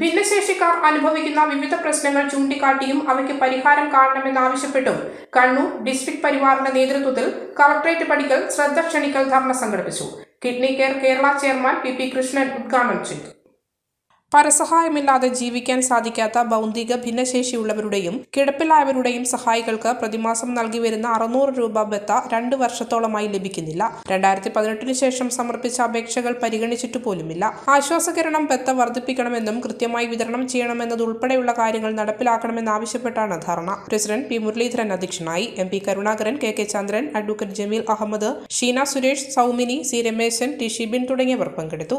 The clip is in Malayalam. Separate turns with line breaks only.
ഭിന്നശേഷിക്കാർ അനുഭവിക്കുന്ന വിവിധ പ്രശ്നങ്ങൾ ചൂണ്ടിക്കാട്ടിയും അവയ്ക്ക് പരിഹാരം കാണണമെന്നാവശ്യപ്പെട്ടും കണ്ണൂർ ഡിസ്ട്രിക്ട് പരിവാറിന്റെ നേതൃത്വത്തിൽ കളക്ടറേറ്റ് പടിക്കൽ ശ്രദ്ധ ക്ഷണിക്കൽ ധർണ സംഘടിപ്പിച്ചു. Kidney care Kerala chairman P P Krishnan ഉദ്ഘാടനം ചെയ്തു. പരസഹായമില്ലാതെ ജീവിക്കാൻ സാധിക്കാത്ത ഭൗതിക ഭിന്നശേഷിയുള്ളവരുടെയും കിടപ്പിലായവരുടെയും സഹായികൾക്ക് പ്രതിമാസം നൽകി വരുന്ന അറുന്നൂറ് രൂപ ബത്ത രണ്ട് വർഷത്തോളമായി ലഭിക്കുന്നില്ല. രണ്ടായിരത്തി പതിനെട്ടിന് ശേഷം സമർപ്പിച്ച അപേക്ഷകൾ പരിഗണിച്ചിട്ട് പോലുമില്ല. ആശ്വാസകരണം ബത്ത വർദ്ധിപ്പിക്കണമെന്നും കൃത്യമായി വിതരണം ചെയ്യണമെന്നതുൾപ്പെടെയുള്ള കാര്യങ്ങൾ നടപ്പിലാക്കണമെന്നാവശ്യപ്പെട്ടാണ് ധർണ. പ്രസിഡന്റ് പി മുരളീധരൻ അധ്യക്ഷനായി M P Karunakaran K K Chandran advocate Jameel Ahammed Sheena Suresh Sowmini C Rameshan T Shibin തുടങ്ങിയവർ പങ്കെടുത്തു.